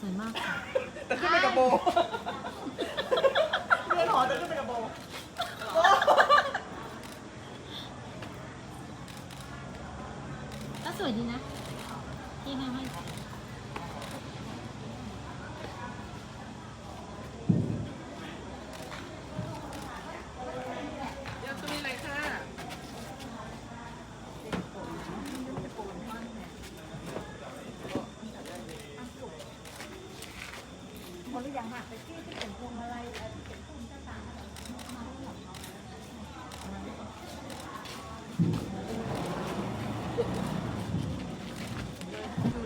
สวยมากแต่ขึ้นไปกระโบ ดู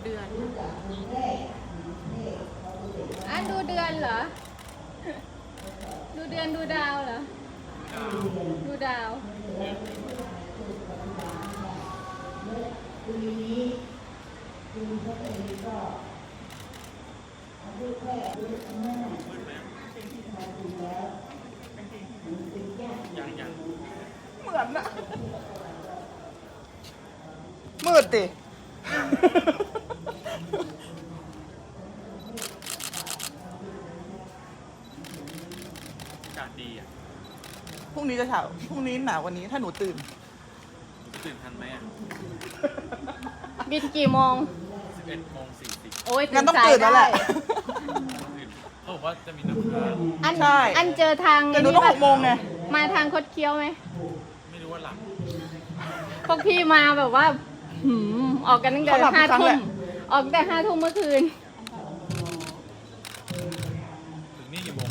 เดือนอะดูเดือนเหรอ ดูเดือนดูดาวเหรอ ดูดาวเหมือนนะ มืดดิอากาศดีอะพรุ่งนี้จะเช้าพรุ่งนี้หนาวกวันนี้ถ้าหนูตื่นจะตื่นทันไหมอะบินกี่โมง 11โมง40โอ้ยงั้นต้องสายตื่นแล้วแหละได้ตื่นเขาบอกว่าจะมีน้ำค้างอันใช่ อันเจอทางแต่หนูต้องหกโมงไง มาทางคดเคี้ยวไหม ไม่รู้ว่าหลับพวกพี่มาแบบว่า หืมออกกันตั้งแต่เขาหลับห้าทุกครั้งทุ่แหมละ ออกตั้งแต่ห้าทุ่มเมื่อคืน ถึงนี่กี่โมง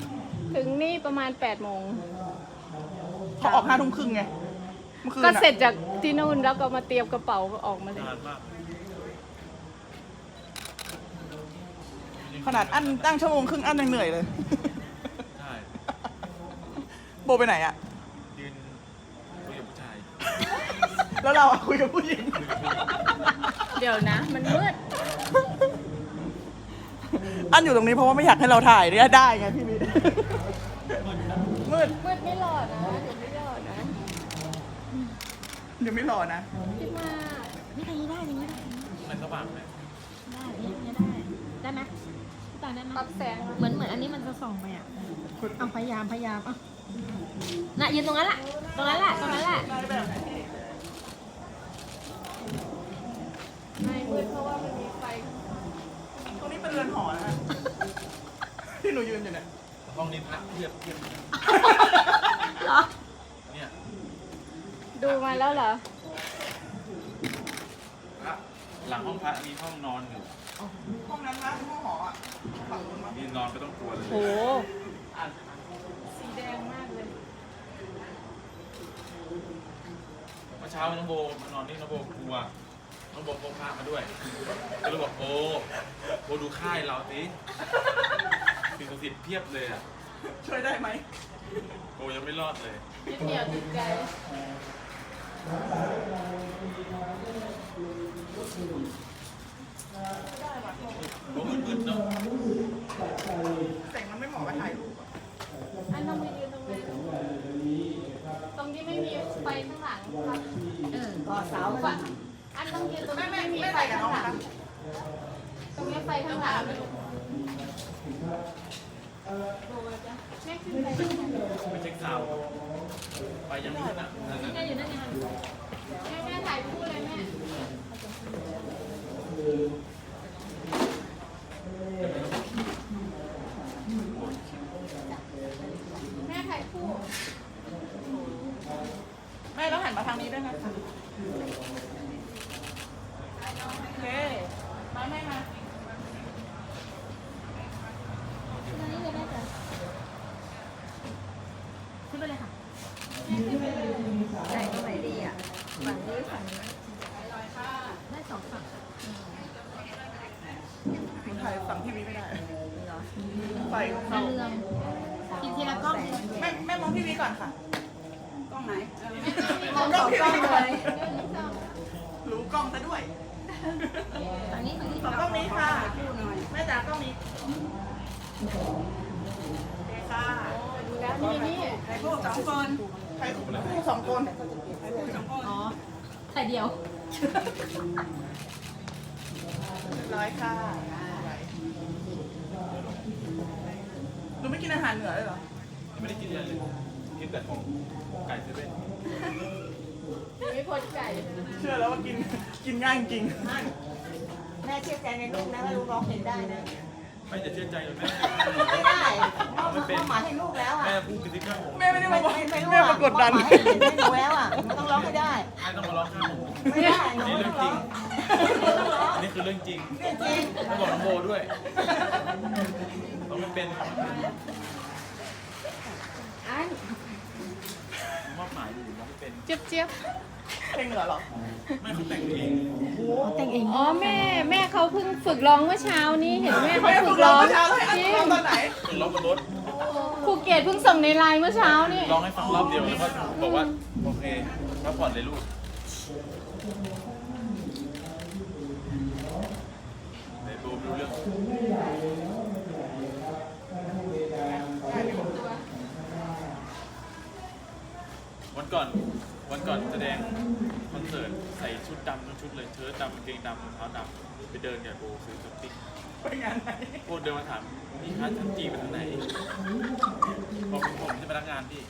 ถึงนี่ประมาณ8ปดโมงเขาออกห้าทุ่มครึ่งไงเมื่อคืนก็อะเสร็จจากที่นู่นแล้วก็มาเตรียมกระเป๋าก็ออกมาเลย นานมาก ขนาดอันตั้งชั่วโมงครึ่งอันยังเหนื่อยเลย ใช่ โบไปไหนอะ ยืนคุยกับผู้ชาย แล้วเราอะคุยกับผู้หญิง เดี๋ยวนะ มันมืด อันอยู่ตรงนี้เพราะว่าไม่อยากให้เราถ่ายเนี่ยได้ไงพี่มิตรมืดมืดไม่หลอดนะเดี๋ยวไม่หลอดนะเดี๋ยวไม่รอนะ คิดว่าไม่ได้ได้อย่างนี้ได้มันสว่างไหมได้เนี่ยได้ได้ไหมพี่ตาได้ไหมปรับแสงเหมือนเหมือนอันนี้มันจะส่องไปอะเอาพยายามพยายามเอาน่ะยืนตรงนั้นแหละตรงนั้นแหละตรงนั้นแหละ นูยืนอยู่เนี่ยห้องนี้พักเทียบเทียบเหรอ เนี่ยดูมาแล้วเหรอ พระหลังห้องพระมีห้องนอนอยู่ห้องนั้นนะห้องหออะฝั่งนู้นมั้งนี่นอนไม่ต้องกลัวเลยโห สีแดงมากเลย เมื่อเช้าน้องโบมานอนนี่น้องโบกลัวน้องโบพกพระมาด้วยก็เลยบอกโบโบดูค่ายเราสิ สิ่งศักดิ์สิทธิ์เพียบเลยอะช่วยได้ไหมโบยังไม่รอดเลยนิดเดียวติดใจโบมืดๆเนาะแสงมันไม่เหมาะกับถ่ายรูปอะอันต้องไปยืนตรงนั้นตรงที่ไม่มีไฟข้างหลังครับเออต่อเสาฝั่งอันต้องยืนตรงไม่ที่ไม่ไม่มีไม่ไฟใส่กับข้างน้องหลังนะตรงนี้ไฟข้างหลัง โบมาจ้ะแม่ขึ้นไปได้ไหมไปเช็คซาวด์ไปยังไม่ถึงอะนั่นนี่ไงน่ะอยู่นั่นไงแม่แม่ถ่ายคู่เลยแม่แม่ถ่ายคู่ แม่ต้องหันมาทางนี้ด้วยนะคะโอเคมาแม่มา ตรงนี้เลยได้จ้ะขึ้นไปเลยค่ะ ไหนตรงไหนดีอะฝั่งนี้ฝั่งนี้ได้สองฝั่งหนูถ่ายฝั่งทีวีไม่ได้เหรอไฟมาเข้าเรืองทีทีละกล้องแม่แม่มองทีวีก่อนค่ะ กล้องไหนมองกล้องทีวีก่อนหนึ่งสองรู้กล้องซะด้วยฝั่งนี้ฝั่งนี้สองกล้องนี้ค่ะพูดหน่อยแม่จ๋ากล้องนี้โอเคค่ะดูแล้วนี่นี่ใครพูดสองคน ใครคู่สองคนใครพูดสองคนอ๋อถ่ายเดียวเรียบร้อยค่ะารเหนือเลยเหรอ ไม่ได้กินอะไรเลยกินแต่ของไก่เซเว่นไม่พดไก่ เชื่อแล้วว่ากิน กินง่ายจริง แม่เชื่อใจในลูกนะว่าลูกร้องเพลงได้นะ ไม่จะเชื่อใจหรอกแม่ไม่ได้พ่อพ่อหมายให้ลูกแล้วอะแม่พูดกันที่ข้างผมแม่ไม่ได้ไม่มาบอกไม่ไม่รู้แม่อะมากดดันพ่อหมายให้ให้หนูแล้วอะมันต้องร้องให้ได้แม่ต้องมาร้องข้างผมไม่ได้หนูนี่ไม่เรื่ต้อองงจร้ริองงอันนี้คือเรื่องจริงจริงต้องบอกน้องโบด้วยต้องไม่เป็น อัน มอบหมายอยู่น้องไม่เป็นเจี๊ยบเจี๊ยบเพลงเหนือเหรอไม่เขาแต่งเองแต่งเองอ๋อแม่แม่เขาเพิ่งฝึกร้องเมื่อเช้านี้เห็นแม่เขาแม่ฝึฝึกกร้ร้อองงเมื่อเช้าเลยอัจนริงร้องตอนไหนฝึกร้องบนรถครูเกดเพิ่งส่งในไลน์เมื่อเช้านี่ร้องให้ฟังรอบเดียวแล้วก็บอกว่าโอเคพักผ่อนเลยลูกในโบไม่รู้เรื่อง วันก่อนวันก่อนแสดงคอนเสิร์ตใส่ชุดดำทั้งชุดเลยเชิ้ตดำกางเกงดำรองเท้าดำไปเดินกับโบซื้อสติ๊กไปงานไหนโบเดินมาถามพี่คะชั้นจีไปทางไหนบอกผมจะพนักงานพี่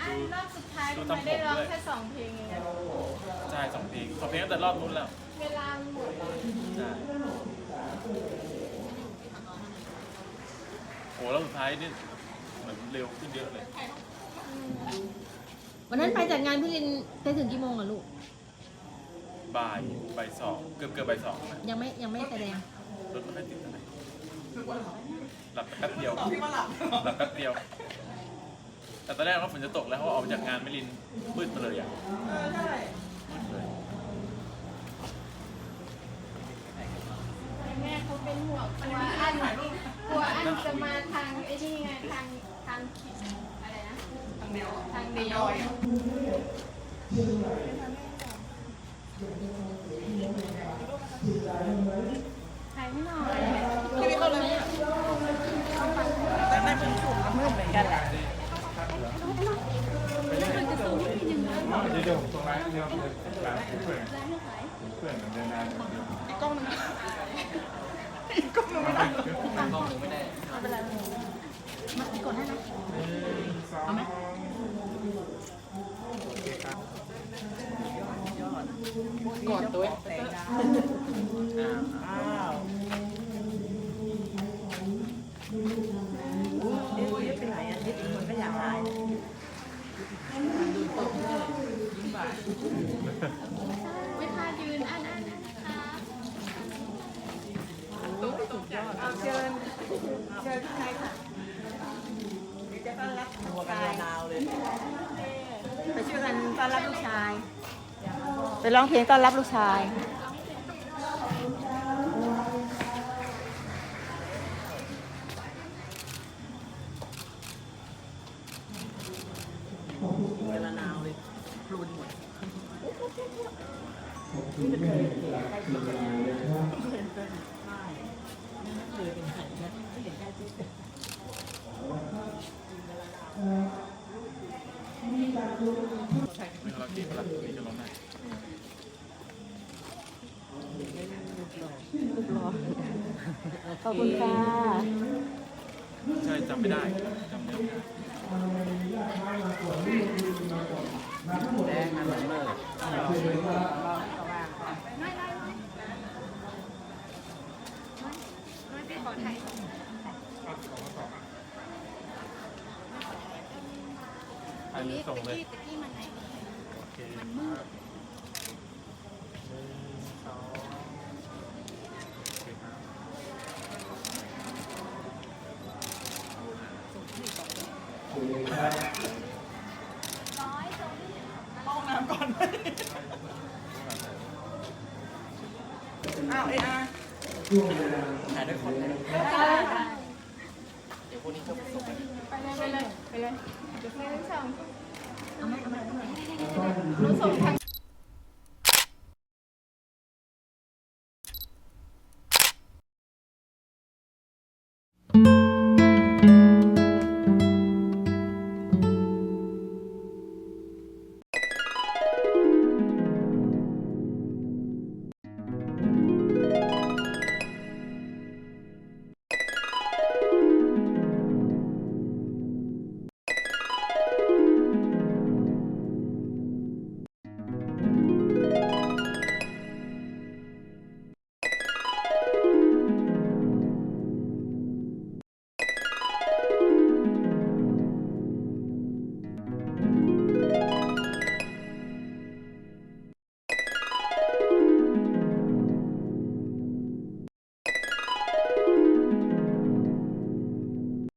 อันรอบสุดท้ายทำไมได้ร้องแค่สองเพลงเองอะใช่สองเพลงสองเพลงตั้งแต่รอบนู้นแล้วเวลามันหมดแล้วใช่โอ้แล้วสุดท้ายนี่ เหมือนเร็วขึ้นเยอะเลย วันนั้นไปจัดงานพี่ลินไปถึงกี่โมงอะลูก บ่ายบ่ายสองเกือบเกือบบ่ายสองนะยังไม่ยังไม่แสดง รถไม่ค่อยติดเท่าไหร่หลับไปแป๊บเดียวพี่มาหลับหลับแป๊บเดียว แต่ตอนแรกว่าฝนจะตกแล้วเพราะว่าออกมาจากงานไม่ลินมืดมาเลยอะเออใช่มืดเลย แม่เขาเป็นห่วงกลัวอันกลัวอันจะมาทางไอ้นี่ไงทาง ทางอะไรนะ ทางเดียวทางเดียวถ่ายให้หน่อยพี่พี่เขาเลยแต่ไม่เป็นสูตรมืดเหมือนกันแหละเดียวตรงนั้นเดี๋ยวร้านเพื่อนเพื่อนเดินนาน อีกกล้องหนึงนะอีกกล้องหนึงไม่ได้ มากดให้นะ เอาไหม กดตัวอ้าว อุ้ยวเป็นไรอะยึดคนก็อยากอายวิพายืนอันอันอันค่ะเอาเชิญเชิญข้างในค่ะเดี๋ยวจะต้อนรับหัวกันยาวเลยไปช่วยกันต้อนรับลูกชาย ไปร้องเพลงต้อนรับลูกชาย ไม่ได้จำเนื้อไม่ได้ไม่ไปขอถ่ายถ่ายมือส่งเลย หนึ่งสองเอาไหมเอาไหมเอาไหมหนูส่งทาง